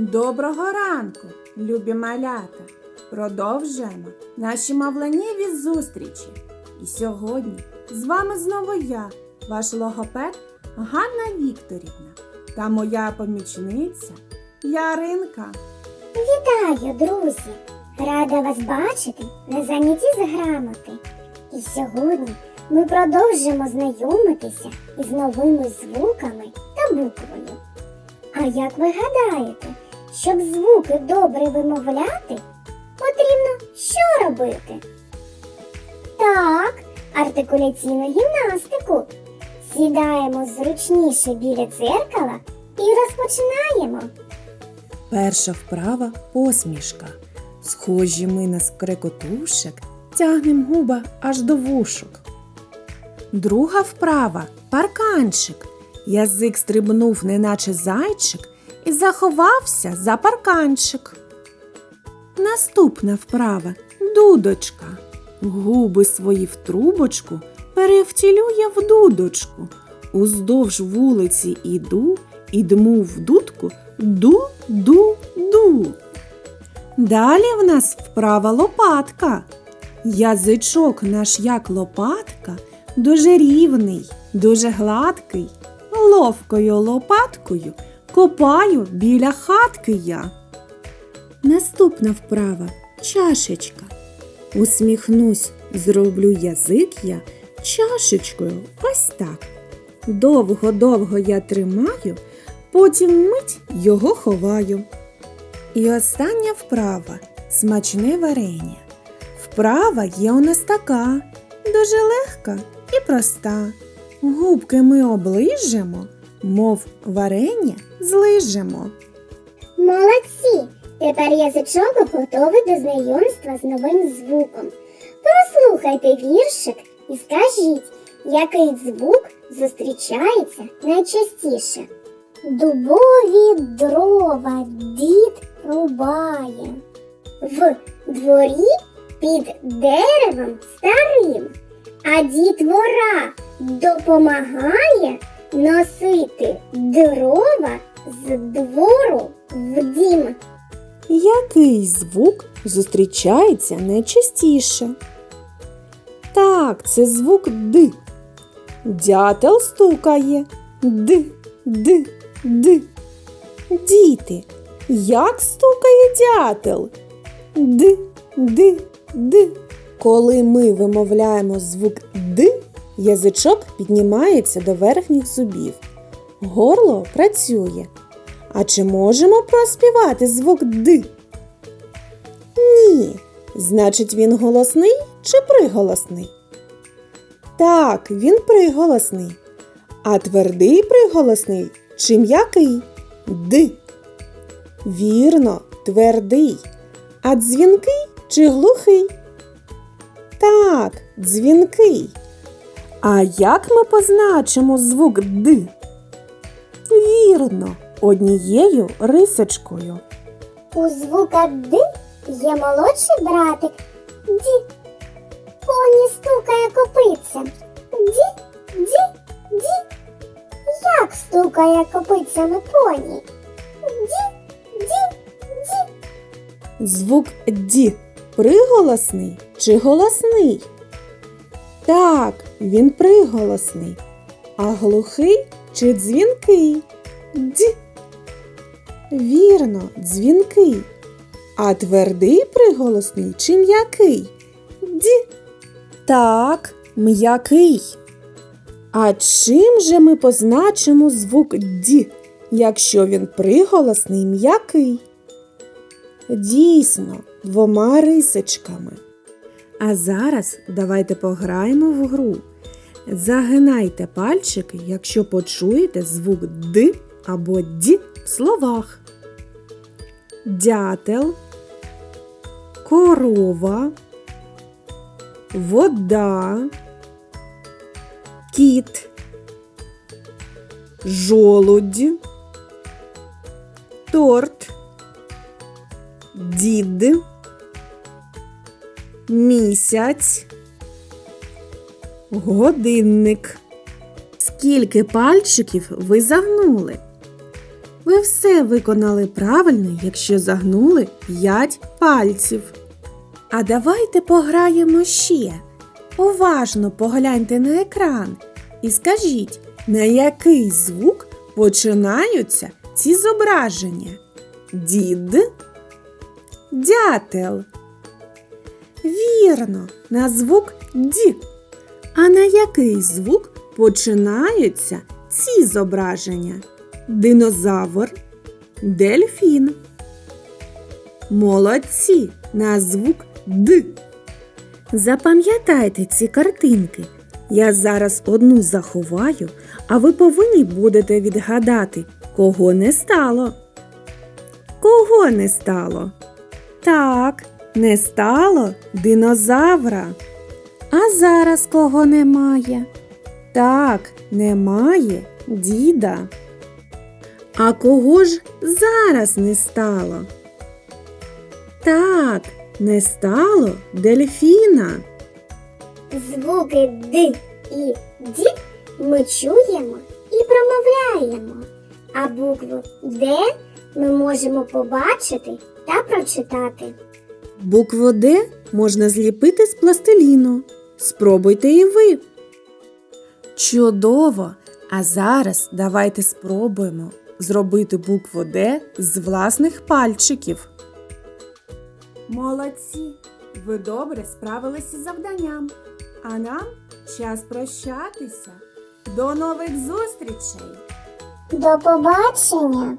Доброго ранку, любі малята! Продовжуємо наші мавленєві зустрічі. І сьогодні з вами знову я, ваш логопед Ганна Вікторівна та моя помічниця Яринка. Вітаю, друзі! Рада вас бачити на занятті з грамоти. І сьогодні ми продовжимо знайомитися із новими звуками та буквою. А як ви гадаєте, щоб звуки добре вимовляти, потрібно що робити? Так, артикуляційну гімнастику. Сідаємо зручніше біля дзеркала і розпочинаємо. Перша вправа посмішка. Схожі ми на скрекотушек, тягнем губа аж до вушок. Друга вправа парканчик. Язик стрибнув, неначе зайчик, і заховався за парканчик. Наступна вправа дудочка. Губи свої в трубочку перевтілює в дудочку. Уздовж вулиці іду, і дму в дудку ду-ду-ду. Далі в нас вправа лопатка. Язичок наш як лопатка, дуже рівний, дуже гладкий. Ловкою лопаткою копаю біля хатки я. Наступна вправа чашечка. Усміхнусь, зроблю язик я чашечкою ось так. Довго-довго я тримаю, потім мить його ховаю. І остання вправа смачне варення. Вправа є у нас така, дуже легка і проста. Губки ми оближемо, мов варення злижемо. Молодці! Тепер язичок готовий до знайомства з новим звуком. Прослухайте віршик і скажіть, який звук зустрічається найчастіше. Дубові дрова дід рубає. В дворі під деревом старим, а дітвора допомагає носити дрова з двору в дім. Який звук зустрічається найчастіше? Так, це звук Д. Дятел стукає. Д, Д, Д. Діти, як стукає дятел? Д, Д, Д. Коли ми вимовляємо звук Д, язичок піднімається до верхніх зубів. Горло працює. А чи можемо проспівати звук Д? Ні. Значить, він голосний чи приголосний? Так, він приголосний. А твердий приголосний чи м'який? Д. Вірно, твердий. А дзвінкий чи глухий? Так, дзвінкий. А як ми позначимо звук Д? Вірно, однією рисочкою. У звука Д є молодший братик Ді. Поні стукає копицем. Ді, ді, ді. Як стукає копицями поні? Ді, ді, ді. Звук Д приголосний чи голосний? Так, він приголосний. А глухий чи дзвінкий? Д. Вірно, дзвінкий. А твердий приголосний чи м'який? Д. Так, м'який. А чим же ми позначимо звук Д, якщо він приголосний м'який? Дійсно, двома рисочками. А зараз давайте пограємо в гру. Загинайте пальчики, якщо почуєте звук Д або Д в словах. Дятел, корова, вода, кіт, жолудь, торт, дід, місяць, годинник. Скільки пальчиків ви загнули? Ви все виконали правильно, якщо загнули 5 пальців. А давайте пограємо ще. Уважно погляньте на екран і скажіть, на який звук починаються ці зображення? Дід, дятел. Вірно, на звук Д. А на який звук починаються ці зображення? Динозавр, дельфін. Молодці на звук Д. Запам'ятайте ці картинки. Я зараз одну заховаю, а ви повинні будете відгадати, кого не стало. Кого не стало? Так, не стало динозавра. А зараз кого немає? Так, немає діда. А кого ж зараз не стало? Так, не стало дельфіна. Звуки Д і Д ми чуємо і промовляємо, а букву Д ми можемо побачити та прочитати. Букву Д можна зліпити з пластиліну. Спробуйте і ви. Чудово! А зараз давайте спробуємо зробити букву Д з власних пальчиків. Молодці! Ви добре справилися з завданням. А нам час прощатися. До нових зустрічей! До побачення!